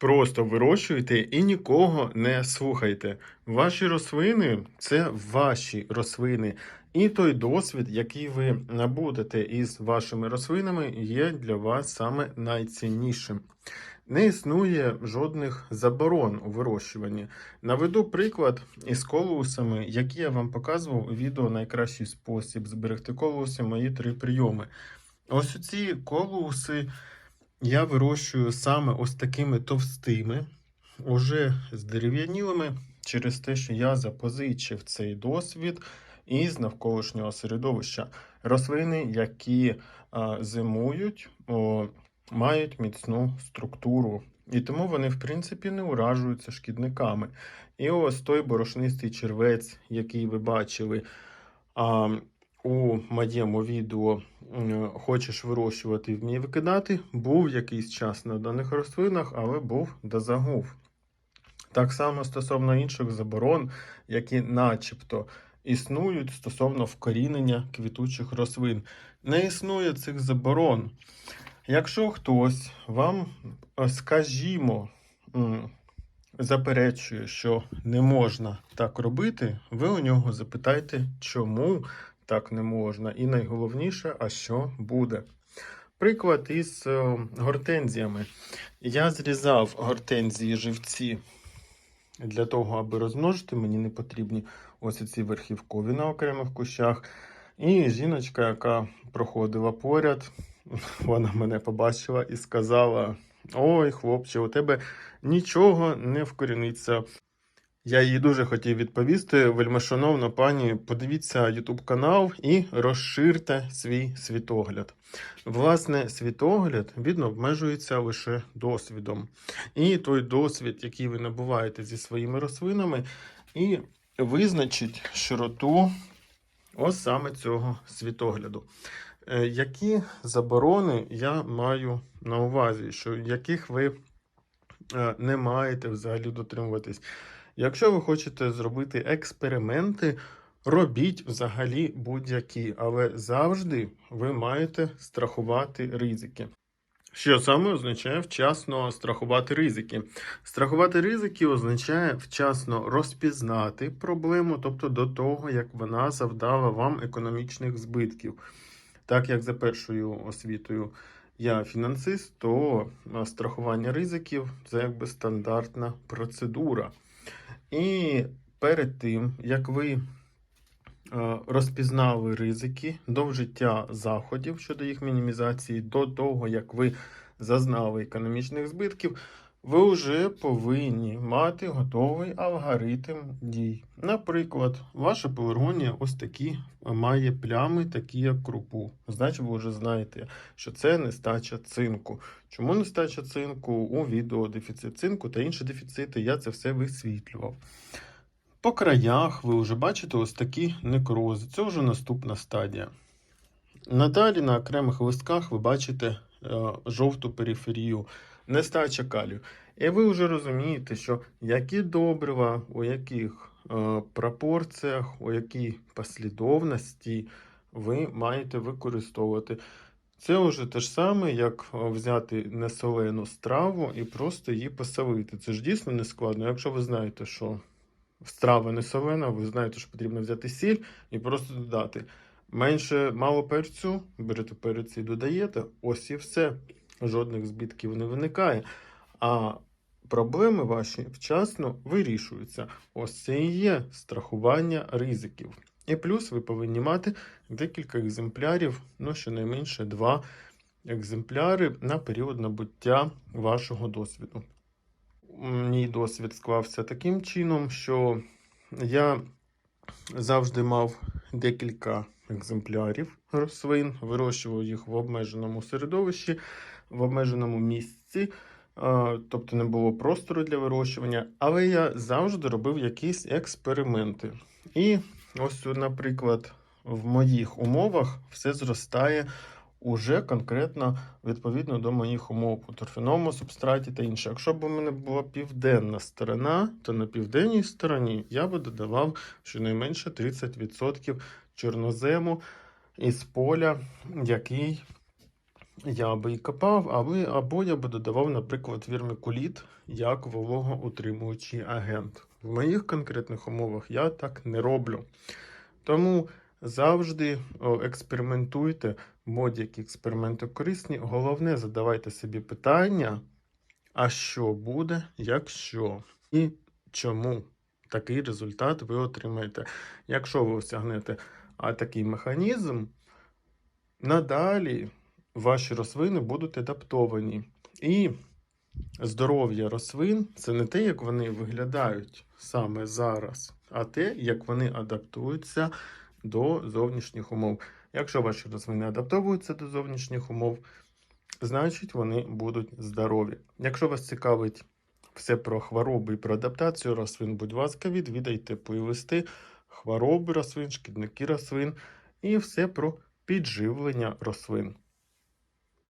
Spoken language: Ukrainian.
Просто вирощуйте і нікого не слухайте. Ваші рослини це ваші рослини. І той досвід, який ви набудете із вашими рослинами, є для вас саме найціннішим. Не існує жодних заборон у вирощуванні. Наведу приклад із колусами, які я вам показував у відео найкращий спосіб зберегти колуси, мої три прийоми. Ось ці колуси я вирощую саме ось такими товстими, уже здерев'янілими, через те, що я запозичив цей досвід із навколишнього середовища. Рослини, які а, зимують, о, мають міцну структуру. І тому вони, в принципі, не уражуються шкідниками. І ось той борошнистий червець, який ви бачили а, у моєму відео Хочеш вирощувати, вмій викидати, був якийсь час на даних рослинах, але був да загув. Так само стосовно інших заборон, які начебто існують стосовно вкорінення квітучих рослин. Не існує цих заборон. Якщо хтось вам, е, скажімо, заперечує, що не можна так робити, ви у нього запитайте, чому так не можна, і найголовніше, а що буде. Приклад із е, гортензіями. Я зрізав гортензії живці для того, аби розмножити, мені не потрібні ось ці верхівкові на окремих кущах. І жіночка, яка проходила поряд, вона мене побачила і сказала: Ой, хлопче, у тебе нічого не вкоріниться. Я їй дуже хотів відповісти, вельмишановна пані, подивіться YouTube канал і розширте свій світогляд. Власне, світогляд він обмежується лише досвідом. І той досвід, який ви набуваєте зі своїми рослинами, і визначить широту ось саме цього світогляду. Е, Які заборони я маю на увазі, що яких ви е, не маєте взагалі дотримуватись? Якщо ви хочете зробити експерименти, робіть взагалі будь-які, але завжди ви маєте страхувати ризики. Що саме означає вчасно страхувати ризики? Страхувати ризики означає вчасно розпізнати проблему, тобто до того, як вона завдала вам економічних збитків. Так як за першою освітою я фінансист, то страхування ризиків це якби стандартна процедура. І перед тим, як ви е, розпізнали ризики до вжиття заходів щодо їх мінімізації, до того, як ви зазнали економічних збитків, ви вже повинні мати готовий алгоритм дій. Наприклад, ваша пеларгонія ось такі має плями, такі як крупу. Значить, ви вже знаєте, що це нестача цинку. Чому нестача цинку у відео дефіцит цинку та інші дефіцити, я це все висвітлював. По краях ви вже бачите ось такі некрози. Це вже наступна стадія. Надалі на окремих листках ви бачите е, жовту периферію, нестача калію. І ви вже розумієте, що які добрива, у яких е, пропорціях, у якій послідовності ви маєте використовувати. Це вже те ж саме, як е, взяти несолену страву і просто її посолити. Це ж дійсно не складно. Якщо ви знаєте, що страва не солена, ви знаєте, що потрібно взяти сіль і просто додати. Менше мало перцю, берете перець і додаєте, ось і все. Жодних збитків не виникає. А проблеми ваші вчасно вирішуються. Ось це і є страхування ризиків. І плюс ви повинні мати декілька екземплярів, ну щонайменше два екземпляри на період набуття вашого досвіду. Мій досвід склався таким чином, що я завжди мав декілька екземплярів рослин, вирощував їх в обмеженому середовищі, в обмеженому місці, тобто не було простору для вирощування, але я завжди робив якісь експерименти. І ось, наприклад, в моїх умовах все зростає уже конкретно відповідно до моїх умов по торфяному субстраті та інше. Якщо б у мене була південна сторона, то на південній стороні я би додавав щонайменше 30% чорнозему із поля, який я би і копав, або, або я би додавав, наприклад, вірмикуліт як вологоутримуючий агент. В моїх конкретних умовах я так не роблю. Тому завжди експериментуйте, будь-які експерименти корисні. Головне, задавайте собі питання, а що буде, якщо і чому такий результат ви отримаєте. Якщо ви осягнете такий механізм, надалі ваші рослини будуть адаптовані. І здоров'я рослин це не те, як вони виглядають саме зараз, а те, як вони адаптуються до зовнішніх умов. Якщо ваші рослини адаптовуються до зовнішніх умов, значить вони будуть здорові. Якщо вас цікавить все про хвороби і про адаптацію рослин, будь ласка, відвідайте плейлисти хвороби рослин, шкідники рослин і все про підживлення рослин.